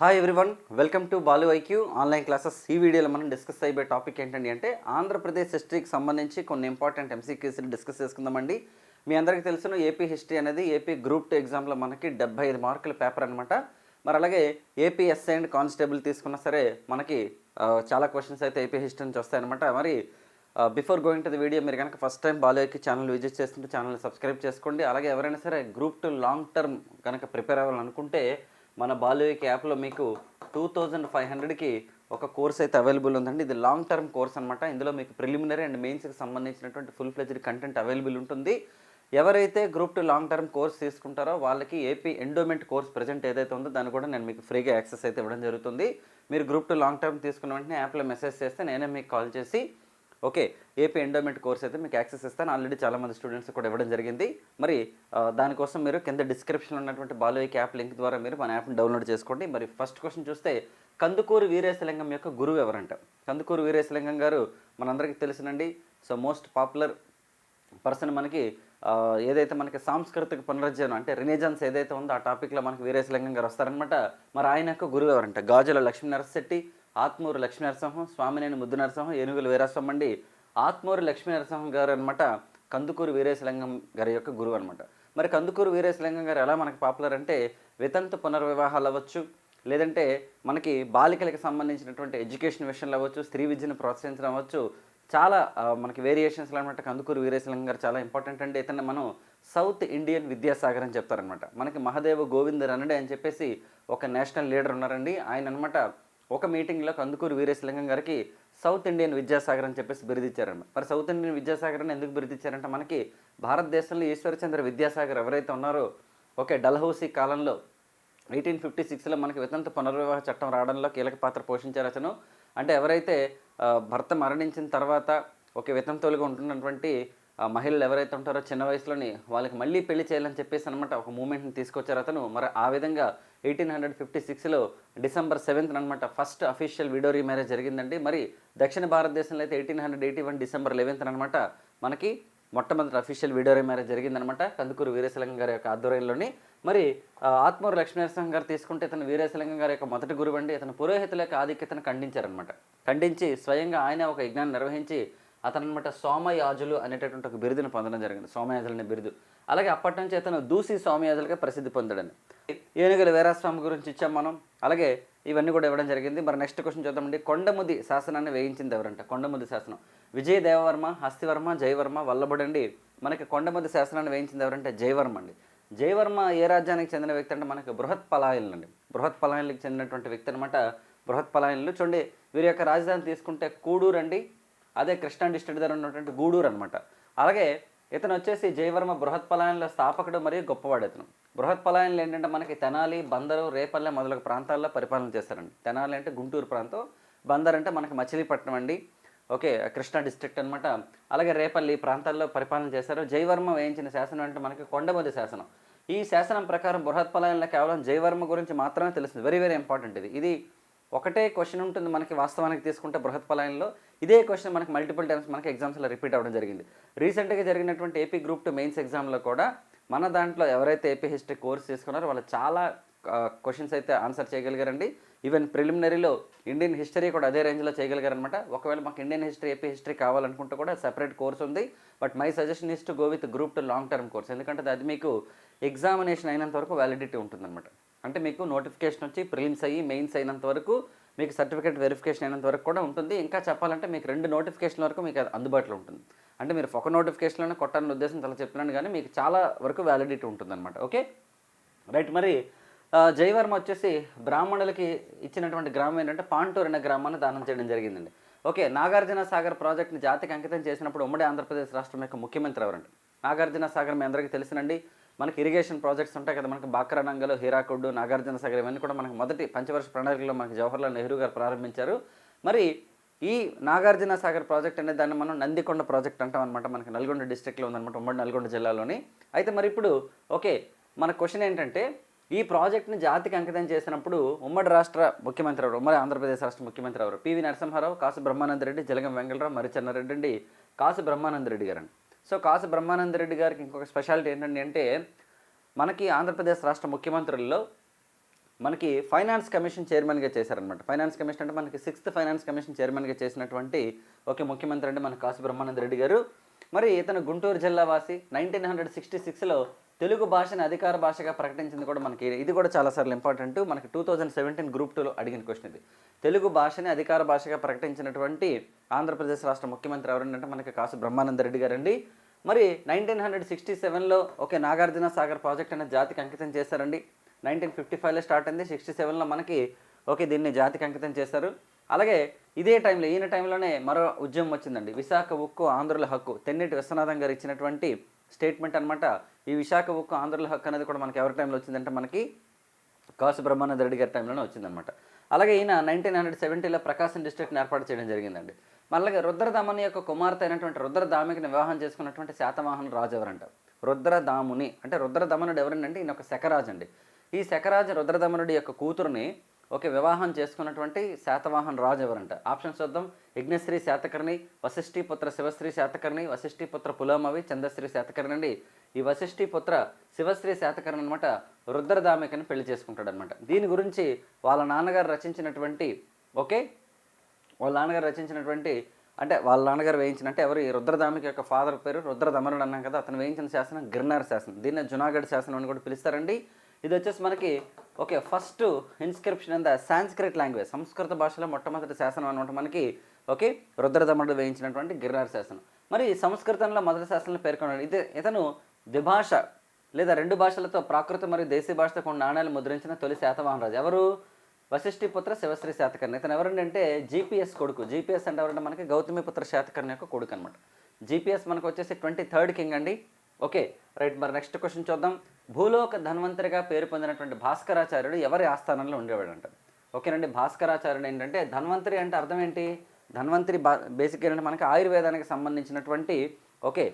Hi everyone welcome to Balu IQ online classes ఈ వీడియోలో మనం డిస్కస్ అయిపోయే టాపిక్ ఏంటండి అంటే ఆంధ్రప్రదేశ్ హిస్టరీకి సంబంధించి కొన్ని ఇంపార్టెంట్ ఎంసీక్యూస్ని డిస్కస్ చేసుకుందామండి. మీ అందరికీ తెలిసిన ఏపీ హిస్టరీ అనేది ఏపీ గ్రూప్ టూ ఎగ్జామ్లో మనకి డెబ్బై ఐదు మార్కుల పేపర్ అనమాట మరి అలాగే ఏపీ ఎస్ఐ అండ్ కానిస్టేబుల్ తీసుకున్నా సరే మనకి చాలా క్వశ్చన్స్ అయితే ఏపీ హిస్టరీ నుంచి వస్తాయన్నమాట మరి before going to the video మీరు కనుక ఫస్ట్ టైం బాలోకి ఛానల్ విజిట్ చేస్తుంటే ఛానల్ సబ్స్క్రైబ్ చేసుకోండి. అలాగే ఎవరైనా సరే గ్రూప్ టు లాంగ్ టర్మ్ కనుక ప్రిపేర్ అవ్వాలనుకుంటే మన బాలోకి యాప్లో మీకు టూ థౌజండ్ ఫైవ్ హండ్రెడ్కి ఒక కోర్స్ అయితే అవైలబుల్ ఉందండి. ఇది లాంగ్ టర్మ్ కోర్స్ అనమాట ఇందులో మీకు ప్రిలిమినరీ అండ్ మెయిన్స్కి సంబంధించినటువంటి ఫుల్ ఫ్లెజ్డ్ కంటెంట్ అవైలబుల్ ఉంటుంది. ఎవరైతే group two long term course తీసుకుంటారో వాళ్ళకి ఏపీ ఎండోమెంట్ కోర్స్ ప్రజెంట్ ఏదైతే ఉందో దాన్ని కూడా నేను మీకు ఫ్రీగా యాక్సెస్ అయితే ఇవ్వడం జరుగుతుంది. మీరు గ్రూప్ టు లాంగ్ టర్మ్ తీసుకున్న వెంటనే యాప్లో మెసేజ్ చేస్తే నేనే మీకు కాల్ చేసి ఓకే ఏపీ ఎండోమెంట్ కోర్స్ అయితే మీకు యాక్సెస్ ఇస్తాను. ఆల్రెడీ చాలామంది స్టూడెంట్స్ కూడా ఇవ్వడం జరిగింది. మరి దానికోసం మీరు కింద డిస్క్రిప్షన్లో ఉన్నటువంటి బాలోయిక్ యాప్ లింక్ ద్వారా మీరు మన యాప్ని డౌన్లోడ్ చేసుకోండి. మరి ఫస్ట్ క్వశ్చన్ చూస్తే కందుకూరు వీరేశలింగం యొక్క గురువు ఎవరంట? కందుకూరు వీరేశలింగం గారు మనందరికీ తెలిసినండి. సో మోస్ట్ పాపులర్ పర్సన్ మనకి ఏదైతే మనకి సాంస్కృతిక పునరుజ్జీవనం అంటే రినేజన్స్ ఏదైతే ఉందో ఆ టాపిక్లో మనకి వీరేశలింగం గారు వస్తారనమాట మరి ఆయన యొక్క గురువు ఎవరంట? గాజుల లక్ష్మీ నరశెట్టి ఆత్మూరు లక్ష్మీ నరసింహం స్వామినేని ముద్దు నరసింహం ఏనుగుల వీరాస్వామి అండి. ఆత్మూరు లక్ష్మీ నరసింహం గారు అనమాట కందుకూరు వీరేశలింగం గారి యొక్క గురువు అనమాట మరి కందుకూరు వీరేశలింగం గారు ఎలా మనకి పాపులర్ అంటే వితంతు పునర్వివాహాలు అవ్వచ్చు లేదంటే మనకి బాలికలకు సంబంధించినటువంటి ఎడ్యుకేషన్ విషయంలో అవ్వచ్చు స్త్రీ విద్యను ప్రోత్సహించడం అవ్వచ్చు చాలా మనకి వేరియేషన్స్లో అనమాట కందుకూరు వీరేశలింగం గారు చాలా ఇంపార్టెంట్ అండి. ఇతన్ని మనం సౌత్ ఇండియన్ విద్యాసాగర్ అని చెప్తారనమాట మనకి మహదేవ గోవింద్ రనడే అని చెప్పేసి ఒక నేషనల్ లీడర్ ఉన్నారండి. ఆయన అనమాట ఒక మీటింగ్లో కందుకూరు వీరేశలింగం గారికి సౌత్ ఇండియన్ విద్యాసాగర్ అని చెప్పేసి బిరుదిచ్చారన్నమాట. మరి సౌత్ ఇండియన్ విద్యాసాగర్ అని ఎందుకు బిరుదిచ్చారంటే మనకి భారతదేశంలో ఈశ్వరచంద్ర విద్యాసాగర్ ఎవరైతే ఉన్నారో ఓకే డల్హౌసీ కాలంలో ఎయిటీన్ ఫిఫ్టీ సిక్స్లో మనకి వితంత పునర్వివాహ చట్టం రావడంలో కీలక పాత్ర పోషించారు అతను. అంటే ఎవరైతే భర్త మరణించిన తర్వాత ఒక వితంతులుగా ఉంటున్నటువంటి మహిళలు ఎవరైతే ఉంటారో చిన్న వయసులోని వాళ్ళకి మళ్ళీ పెళ్ళి చేయాలని చెప్పేసి అనమాట ఒక మూమెంట్ని తీసుకొచ్చారు అతను. మరి ఆ విధంగా ఎయిటీన్ హండ్రెడ్ ఫిఫ్టీ సిక్స్లో డిసెంబర్ సెవెంత్ అనమాట ఫస్ట్ అఫీషియల్ విడోరీ మ్యారేజ్ జరిగిందండి. మరి దక్షిణ భారతదేశంలో అయితే eighteen hundred eighty one December eleventh అనమాట మనకి మొట్టమొదటి అఫీషియల్ వీడియో మ్యారేజ్ జరిగిందనమాట కందుకూరు వీరేశలింగం గారి యొక్క ఆధ్వర్యంలోని. మరి ఆత్మూరు లక్ష్మీనరసింహం గారు తీసుకుంటే ఇతను వీరేశలింగం గారి యొక్క మొదటి గురువు అండి. ఇతను పురోహితుల యొక్క ఆధిక్యతను ఖండించారనమాట ఖండించి స్వయంగా ఆయన ఒక యజ్ఞాన్ని నిర్వహించి అతను అనమాట సోమయాజులు అనేటటువంటి ఒక బిరుదును పొందడం జరిగింది సోమయాజులు అనే బిరుదు. అలాగే అప్పటి నుంచి అతను దూసి సోమయాజులుగా ప్రసిద్ధి పొందాడని. ఏనుగుల వీరాస్వామి గురించి ఇచ్చాం మనం. అలాగే ఇవన్నీ కూడా ఇవ్వడం జరిగింది. మరి నెక్స్ట్ క్వశ్చన్ చూద్దామండి. కొండముది శాసనాన్ని వేయించింది ఎవరంట? కొండముది శాసనం. విజయ దేవవర్మ హస్తివర్మ జయవర్మ వల్లభుడండి మనకి కొండముది శాసనాన్ని వేయించింది ఎవరంటే జయవర్మ అండి. జయవర్మ ఏ రాజ్యానికి చెందిన వ్యక్తి అంటే మనకి బృహత్ పలాయనులు అండి. బృహత్ పలాయనులకు చెందినటువంటి వ్యక్తి అనమాట బృహత్ పలాయనులు. చూడండి వీరి యొక్క రాజధాని తీసుకుంటే కూడూరు అండి అదే కృష్ణా డిస్ట్రిక్ట్ దగ్గర ఉన్నటువంటి గూడూరు అనమాట అలాగే ఇతను వచ్చేసి జయవర్మ బృహత్ పలాయన్ల స్థాపకుడు మరియు గొప్పవాడు ఇతను. బృహత్ పలాయన్లు ఏంటంటే మనకి తెనాలి బందరు రేపల్లె మొదలగు ప్రాంతాల్లో పరిపాలన చేస్తారండి. తెనాలి అంటే గుంటూరు ప్రాంతం బందర్ అంటే మనకి మచిలీపట్నం అండి. ఓకే కృష్ణా డిస్ట్రిక్ట్ అనమాట అలాగే రేపల్లి ప్రాంతాల్లో పరిపాలన చేశారు. జయవర్మ వేయించిన శాసనం అంటే మనకి కొండమది శాసనం. ఈ శాసనం ప్రకారం బృహత్ పలాయన్లో కేవలం జయవర్మ గురించి మాత్రమే తెలుస్తుంది. వెరీ వెరీ ఇంపార్టెంట్ ఇది. ఇది ఒకటే క్వశ్చన్ ఉంటుంది మనకి వాస్తవానికి తీసుకుంటే బృహత్ పలాయంలో ఇదే క్వశ్చన్ మనకి మల్టిపుల్ టైమ్స్ మనకి ఎగ్జామ్స్లో రిపీట్ అవ్వడం జరిగింది. రీసెంట్గా జరిగినటువంటి ఏపీ గ్రూప్ టూ మెయిన్స్ ఎగ్జామ్లో కూడా మన దాంట్లో ఎవరైతే ఏపీ హిస్టరీ కోర్స్ తీసుకున్నారో వాళ్ళు చాలా క్వశ్చన్స్ అయితే ఆన్సర్ చేయగలిగారండి. ఈవెన్ ప్రిలిమినరీలో ఇండియన్ హిస్టరీ కూడా అదే రేంజ్లో చేయగలిగారనమాట ఒకవేళ మాకు ఇండియన్ హిస్టరీ ఏపీ హిస్టరీ కావాలనుకుంటే కూడా సెపరేట్ కోర్స్ ఉంది. But my suggestion is to go with group two long term course ఎందుకంటే అది మీకు ఎగ్జామినేషన్ అయినంత వరకు వ్యాలిడిటీ ఉంటుందన్నమాట. అంటే మీకు నోటిఫికేషన్ వచ్చి ప్రిలిమ్స్ అయ్యి మెయిన్స్ అయినంత వరకు మీకు సర్టిఫికేట్ వెరిఫికేషన్ అయినంత వరకు కూడా ఉంటుంది. ఇంకా చెప్పాలంటే మీకు రెండు నోటిఫికేషన్ వరకు మీకు అది అందుబాటులో ఉంటుంది. అంటే మీరు ఒక నోటిఫికేషన్లోనే కొట్టాలని ఉద్దేశం చాలా చెప్తున్నాను కానీ మీకు చాలా వరకు వ్యాలిడిటీ ఉంటుందన్నమాట. ఓకే రైట్ మరి జయవర్మ వచ్చేసి బ్రాహ్మణులకి ఇచ్చినటువంటి గ్రామం ఏంటంటే పాంటూరు అనే గ్రామాన్ని దానం చేయడం జరిగిందండి. ఓకే నాగార్జున సాగర్ ప్రాజెక్ట్ని జాతికి అంకితం చేసినప్పుడు ఉమ్మడి ఆంధ్రప్రదేశ్ రాష్ట్రం యొక్క ముఖ్యమంత్రి ఎవరండి? నాగార్జున సాగర్ మీ అందరికీ తెలిసినండి. మనకి ఇరిగేషన్ ప్రాజెక్ట్స్ ఉంటాయి కదా మనకి బాక్రానంగల్ హీరాకుడ్డు నాగార్జున సాగర్ ఇవన్నీ కూడా మనకి మొదటి పంచవర్ష ప్రణాళికలో మనకి జవహర్లాల్ నెహ్రూ గారు ప్రారంభించారు. మరి ఈ నాగార్జున సాగర్ ప్రాజెక్ట్ అనేది దాన్ని మనం నందికొండ ప్రాజెక్ట్ అంటాం అనమాట మనకి నల్గొండ డిస్ట్రిక్ట్లో ఉందన్నమాట ఉమ్మడి నల్గొండ జిల్లాలోని. అయితే మరి ఇప్పుడు ఓకే మన క్వశ్చన్ ఏంటంటే ఈ ప్రాజెక్ట్ని జాతికి అంకితం చేసినప్పుడు ఉమ్మడి రాష్ట్ర ముఖ్యమంత్రి ఎవరు? ఉమ్మడి ఆంధ్రప్రదేశ్ రాష్ట్ర ముఖ్యమంత్రి ఎవరు? పివి నరసింహారావు కాసు బ్రహ్మానంద రెడ్డి జలగం వెంగళరావు మరిచెన్నారెడ్డి అండి కాసు బ్రహ్మానంద రెడ్డి అండి సో కాసు బ్రహ్మానంద రెడ్డి గారికి ఇంకొక స్పెషాలిటీ ఏంటంటే అంటే మనకి ఆంధ్రప్రదేశ్ రాష్ట్ర ముఖ్యమంత్రుల్లో మనకి ఫైనాన్స్ కమిషన్ చైర్మన్గా చేశారనమాట ఫైనాన్స్ కమిషన్ అంటే మనకి సిక్స్త్ ఫైనాన్స్ కమిషన్ చైర్మన్గా చేసినటువంటి ఒక ముఖ్యమంత్రి అంటే మన కాసు బ్రహ్మానంద రెడ్డి గారు. మరి ఇతను గుంటూరు జిల్లా వాసి నైన్టీన్ హండ్రెడ్ సిక్స్టీ సిక్స్లో తెలుగు భాషను అధికార భాషగా ప్రకటించింది కూడా మనకి ఇది. కూడా చాలాసార్లు ఇంపార్టెంట్ మనకి టూ థౌజండ్ సెవెంటీన్ గ్రూప్ టూలో అడిగిన క్వశ్చన్ ఇది. తెలుగు భాషని అధికార భాషగా ప్రకటించినటువంటి ఆంధ్రప్రదేశ్ రాష్ట్ర ముఖ్యమంత్రి ఎవరంటే మనకి కాసు బ్రహ్మానంద రెడ్డి గారండి. మరి నైన్టీన్ హండ్రెడ్ సిక్స్టీ సెవెన్లో ఓకే నాగార్జున సాగర్ ప్రాజెక్ట్ అనే జాతికి అంకితం చేశారండి. నైన్టీన్ ఫిఫ్టీ ఫైవ్లో స్టార్ట్ అయింది. సిక్స్టీ సెవెన్లో మనకి ఓకే దీన్ని జాతికి అంకితం చేశారు. అలాగే ఇదే టైంలో ఈయన టైంలోనే మరో ఉద్యమం వచ్చిందండి. విశాఖ ఉక్కు ఆంధ్రుల హక్కు. తెన్నిటి విశ్వనాథం గారు ఇచ్చినటువంటి స్టేట్మెంట్ అనమాట ఈ విశాఖ ఉక్కు ఆంధ్రుల హక్కు అనేది కూడా మనకి ఎవరి టైంలో వచ్చిందంటే మనకి కాసు బ్రహ్మానంద రెడ్డి గారి టైంలోనే వచ్చిందనమాట అలాగే ఈయన నైన్టీన్ హండ్రెడ్ సెవెంటీలో ప్రకాశం డిస్ట్రిక్ట్ని ఏర్పాటు చేయడం జరిగిందండి. మళ్ళీ రుద్రదామని యొక్క కుమార్తె అయినటువంటి రుద్రదామికిని వివాహం చేసుకున్నటువంటి శాతవాహన రాజు ఎవరంట రుద్రదాముని అంటే రుద్రదమనుడు ఎవరంటే ఈయన ఒక శకరాజు అండి ఈ శకరాజు రుద్రదమనుడి యొక్క కూతురుని ఓకే వివాహం చేసుకున్నటువంటి శాతవాహన్ రాజు ఎవరంట ఆప్షన్ చూద్దాం. యజ్ఞశ్రీ శాతకర్ణి వశిష్ఠి పుత్ర శివశ్రీ శాతకర్ణి వశిష్ఠి పుత్ర పులోమవి చంద్రశ్రీ శాతకర్ణి అండి. ఈ వశిష్ఠి పుత్ర శివశ్రీ శాతకర్ణి అనమాట రుద్రదామికని పెళ్ళి చేసుకుంటాడు అనమాట దీని గురించి వాళ్ళ నాన్నగారు రచించినటువంటి ఓకే? వాళ్ళ నాన్నగారు రచించినటువంటి అంటే వాళ్ళ నాన్నగారు వేయించిన అంటే ఎవరు ఈ యొక్క ఫాదర్ పేరు రుద్రదమనుడు అన్నాం కదా అతను వేయించిన శాసనం గిర్నార్ శాసనం. దీన్ని జునాగఢ్ శాసనం అని కూడా పిలుస్తారండి. ఇది వచ్చేసి మనకి okay first inscription in the Sanskrit language సంస్కృత భాషలో మొట్టమొదటి శాసనం అనమాట మనకి ఓకే రుద్రదమనుడు వేయించినటువంటి గిర్నార్ శాసనం. మరి సంస్కృతంలో మొదటి శాసనంలో పేర్కొన్నాడు. ఇది ఇతను ద్విభాష లేదా రెండు భాషలతో ప్రాకృత మరియు దేశీ భాషతో కొన్ని నాణ్యాలు ముద్రించిన తొలి శాతవాహన రాజు ఎవరు? వశిష్ఠి పుత్ర శివశ్రీ శాతకర్ణి. ఇతను ఎవరండి అంటే జీపీఎస్ కొడుకు. జీపీఎస్ అంటే ఎవరంటే మనకి గౌతమిపుత్ర శాతకర్ణి యొక్క కొడుకు అనమాట జీపీఎస్ మనకు వచ్చేసి ట్వంటీ థర్డ్ కింగ్ అండి. ఓకే రైట్ మరి నెక్స్ట్ క్వశ్చన్ చూద్దాం. భూలోక ధన్వంతరిగా పేరు పొందినటువంటి భాస్కరాచార్యుడు ఎవరి ఆస్థానంలో ఉండేవాడంట? ఓకేనండి భాస్కరాచార్యుడు ఏంటంటే ధన్వంతరి అంటే అర్థం ఏంటి? ధన్వంతరి బా బేసిక్ ఏంటంటే మనకి ఆయుర్వేదానికి సంబంధించినటువంటి ఓకే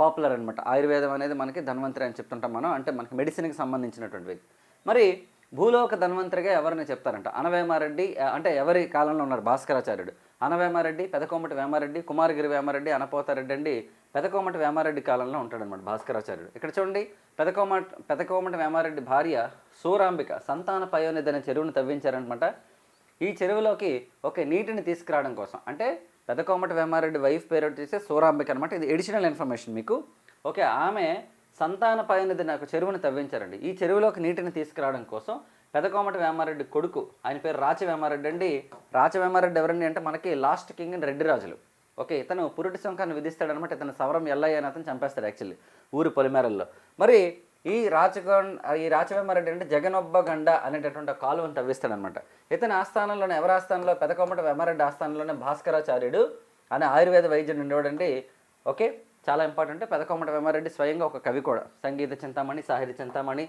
పాపులర్ అనమాట ఆయుర్వేదం అనేది మనకి ధన్వంతరి అని చెప్తుంటాం మనం అంటే మనకి మెడిసిన్కి సంబంధించినటువంటి వ్యక్తి. మరి భూలోక ధన్వంతరిగా ఎవరిని చెప్తారంట? అనవేమారెడ్డి అంటే ఎవరి కాలంలో ఉన్నారు భాస్కరాచార్యుడు? అనవేమారెడ్డి పెదకోమటి వేమారెడ్డి కుమారగిరి వేమారెడ్డి అనపోతారెడ్డి అండి పెదకోమటి వేమారెడ్డి కాలంలో ఉంటాడనమాట భాస్కరాచార్యుడు. ఇక్కడ చూడండి పెదకోమట పెదకోమటి వేమారెడ్డి భార్య సూరాంబిక సంతాన పయోనిధి అనే చెరువును తవ్వించారనమాట ఈ చెరువులోకి ఒక నీటిని తీసుకురావడం కోసం. అంటే పెదకోమటి వేమారెడ్డి వైఫ్ పేరు వచ్చేసి సూరాంబిక అనమాట ఇది ఎడిషనల్ ఇన్ఫర్మేషన్ మీకు. ఓకే ఆమె సంతాన పయోనిధి నాకు చెరువును తవ్వించారండి. ఈ చెరువులోకి నీటిని తీసుకురావడం కోసం పెదకోమటి వేమారెడ్డి కొడుకు ఆయన పేరు రాచ వేమారెడ్డి అండి. రాచ వేమారెడ్డి ఎవరండి అంటే మనకి లాస్ట్ కింగ్ అండ్ రెడ్డి రాజులు. ఓకే ఇతను పురుటి సుంకాన్ని విధిస్తాడనమాట. ఇతను సవరం ఎల్లయ్య అని అతను చంపేస్తాడు యాక్చువల్లీ ఊరి పొలిమేరల్లో. మరి ఈ రాచగొండ ఈ రాచవేమారెడ్డి అంటే జగనొబ్బ గండ అనేటటువంటి కాలువను తవ్విస్తాడనమాట. ఇతని ఆస్థానంలోనే ఎవరి ఆస్థానంలో? పెదకొమ్మట వేమారెడ్డి ఆస్థానంలోనే భాస్కరాచార్యుడు అనే ఆయుర్వేద వైద్యుడు ఉండేవాడండి. ఓకే చాలా ఇంపార్టెంట్. పెదకొమ్మట వేమారెడ్డి స్వయంగా ఒక కవి కూడా. సంగీత చింతామణి సాహిత్య చింతామణి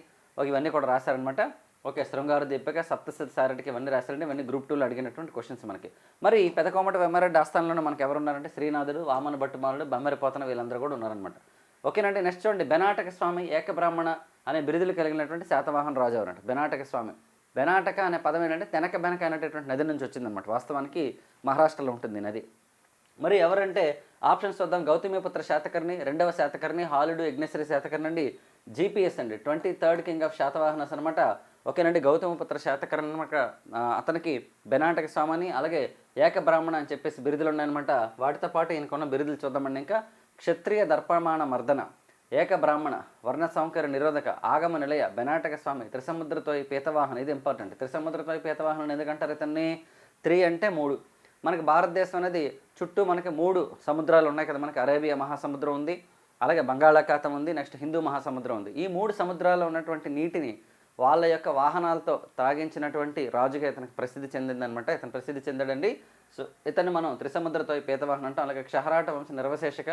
ఇవన్నీ కూడా రాశారనమాట. ఓకే శృంగారు దీపిక సప్తశతి సారెడ్డికి ఇవన్నీ రాశారండి. ఇవన్నీ గ్రూప్ టూలో అడిగినటువంటి క్వశ్చన్స్ మనకి. మరి పెదకోమట వేమారెడ్డి ఆస్థానంలో మనకి ఎవరు ఉన్నారంటే శ్రీనాథుడు వామన భట్టుమారుడు బొమ్మరిపోతన వీళ్ళందరూ కూడా ఉన్నారనమాట ఓకేనండి నెక్స్ట్ చూడండి. బెనాటక స్వామి ఏకబ్రాహ్మణ అనే బిరుదులు కలిగినటువంటి శాతవాహన రాజు ఎవరంట? బెనాటక స్వామి. బెనాటక అనే పదం ఏంటంటే తెనక బెనక అనేటటువంటి నది నుంచి వచ్చిందనమాట వాస్తవానికి మహారాష్ట్రలో ఉంటుంది నది. మరి ఎవరంటే ఆప్షన్స్ చూద్దాం. గౌతమిపుత్ర శాతకర్ణి రెండవ శాతకర్ణి హాలుడు యజ్ఞశ్రీ శాతకర్ణి అండి. జీపీఎస్ అండి. Twenty third king of Satavahanas అనమాట ఓకేనండి గౌతమపుత్ర శాతకర్ణి అనమాట అతనికి బెనాటక స్వామని అలాగే ఏక బ్రాహ్మణ అని చెప్పేసి బిరుదులు ఉన్నాయన్నమాట. వాటితో పాటు ఈయనకున్న బిరుదులు చూద్దామండి ఇంకా. క్షత్రియ దర్పమాణ మర్దన ఏక బ్రాహ్మణ వర్ణ సౌకర్య నిరోధక ఆగమ నిలయ బెనాటక స్వామి త్రిసముద్రతోయి పీతవాహన. ఇది ఇంపార్టెంట్ త్రిసముద్రతోయి పీతవాహనం ఎందుకంటారు ఇతన్ని? త్రీ అంటే మూడు. మనకి భారతదేశం అనేది చుట్టూ మనకి మూడు సముద్రాలు ఉన్నాయి కదా. మనకి అరేబియా మహాసముద్రం ఉంది. అలాగే బంగాళాఖాతం ఉంది నెక్స్ట్ హిందూ మహాసముద్రం ఉంది. ఈ మూడు సముద్రాల్లో ఉన్నటువంటి నీటిని వాళ్ళ యొక్క వాహనాలతో తాగించినటువంటి రాజుగా ఇతనికి ప్రసిద్ధి చెందిందనమాట ఇతను ప్రసిద్ధి చెందాడండి. సో ఇతన్ని మనం త్రిసముద్రతో పేతవాహనం అంటాం. అలాగే క్షహరాట వంశ నిర్వశేషక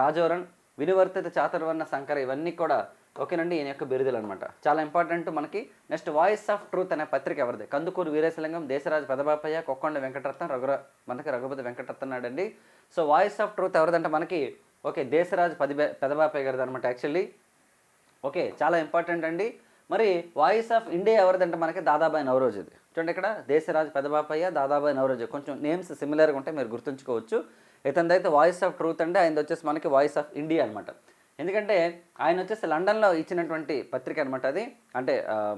రాజోరణ్ వినివర్తిత చాతుర్వర్ణ శంకర ఇవన్నీ కూడా ఓకేనండి ఈయన యొక్క బిరుదులు అనమాట చాలా ఇంపార్టెంట్ మనకి. నెక్స్ట్ వాయిస్ ఆఫ్ ట్రూత్ అనే పత్రిక ఎవరిది? కందుకూరు వీరేశలింగం దేశరాజు పెదబాపయ్య కొక్కొండ వెంకటరత్నం రఘుర మనకి రఘుపతి వెంకటరత్నం నాడండి. సో వాయిస్ ఆఫ్ ట్రూత్ ఎవరిదంటే మనకి ఓకే దేశరాజు పది పెదబాపయ్య గారిది అనమాట యాక్చువల్లీ. ఓకే చాలా ఇంపార్టెంట్ అండి. మరి వాయిస్ ఆఫ్ ఇండియా ఎవరిదంటే మనకి దాదాబాయి నవరోజుది చూడండి ఇక్కడ దేశరాజు పెదబాపయ్య దాదాబాయి నవరోజు. కొంచెం నేమ్స్ సిమిలర్గా ఉంటే మీరు గుర్తుంచుకోవచ్చు. ఇతనిదైతే వాయిస్ ఆఫ్ ట్రూత్ అండి ఆయన వచ్చేసి మనకి వాయిస్ ఆఫ్ ఇండియా అనమాట ఎందుకంటే ఆయన వచ్చేసి లండన్లో ఇచ్చినటువంటి పత్రిక అనమాట అది. అంటే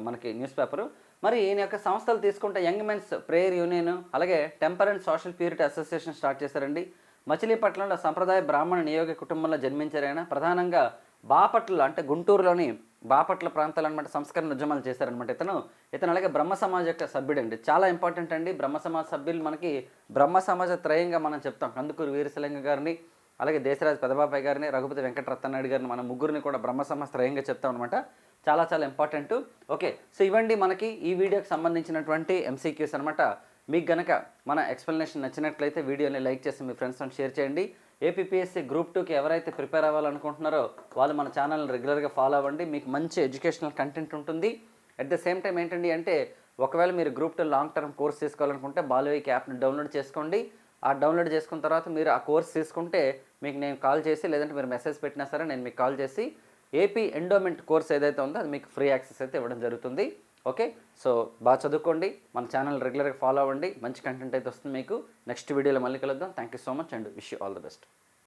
మనకి న్యూస్ పేపరు. మరి ఈయన యొక్క సంస్థలు తీసుకుంటే యంగ్ మెన్స్ ప్రేయర్ యూనియన్ అలాగే temper and social purity association start చేశారండి. మచిలీపట్నంలో సంప్రదాయ బ్రాహ్మణ నియోగ కుటుంబంలో జన్మించారు ప్రధానంగా బాపట్ల అంటే గుంటూరులోని బాపట్ల ప్రాంతాలు అనమాట సంస్కరణ ఉద్యమాలు చేశారనమాట ఇతను. ఇతను అలాగే బ్రహ్మ సమాజ్ యొక్క సభ్యుడు అండి. చాలా ఇంపార్టెంట్ అండి. బ్రహ్మ సమాజ్ సభ్యులు మనకి బ్రహ్మ సమాజ త్రయంగా మనం చెప్తాం. కందుకూరు వీరశలింగ గారిని అలాగే దేశరాజు పెదబాబాయ్ గారిని రఘుపతి వెంకటరత్నాయుడు గారిని మన ముగ్గురిని కూడా బ్రహ్మ సమాజ్ త్రయంగా చెప్తాం అనమాట చాలా చాలా ఇంపార్టెంట్. ఓకే సో ఇవ్వండి మనకి ఈ వీడియోకి సంబంధించినటువంటి ఎంసీక్యూస్ అనమాట మీకు గనక మన ఎక్స్ప్లెనేషన్ నచ్చినట్లయితే వీడియోని లైక్ చేసి మీ ఫ్రెండ్స్తో షేర్ చేయండి. ఏపీపీఎస్సీ గ్రూప్ టూకి ఎవరైతే ప్రిపేర్ అవ్వాలనుకుంటున్నారో వాళ్ళు మన ఛానల్ని రెగ్యులర్గా ఫాలో అవ్వండి. మీకు మంచి ఎడ్యుకేషనల్ కంటెంట్ ఉంటుంది. అట్ ద సేమ్ టైం ఏంటండి అంటే ఒకవేళ మీరు group two long term course తీసుకోవాలనుకుంటే బాలువైక్ యాప్ని డౌన్లోడ్ చేసుకోండి. ఆ డౌన్లోడ్ చేసుకున్న తర్వాత మీరు ఆ కోర్స్ తీసుకుంటే మీకు నేను కాల్ చేసి లేదంటే మీరు మెసేజ్ పెట్టినా సరే నేను మీకు కాల్ చేసి ఏపీ ఎండోమెంట్ కోర్స్ ఏదైతే ఉందో అది మీకు ఫ్రీ యాక్సెస్ అయితే ఇవ్వడం జరుగుతుంది. ఓకే? సో బాగా చదువుకోండి. మన ఛానల్ రెగ్యులర్గా ఫాలో అవ్వండి. మంచి కంటెంట్ అయితే వస్తుంది మీకు. నెక్స్ట్ వీడియోలో మళ్ళీ కలుద్దాం. Thank you so much and wish you all the best.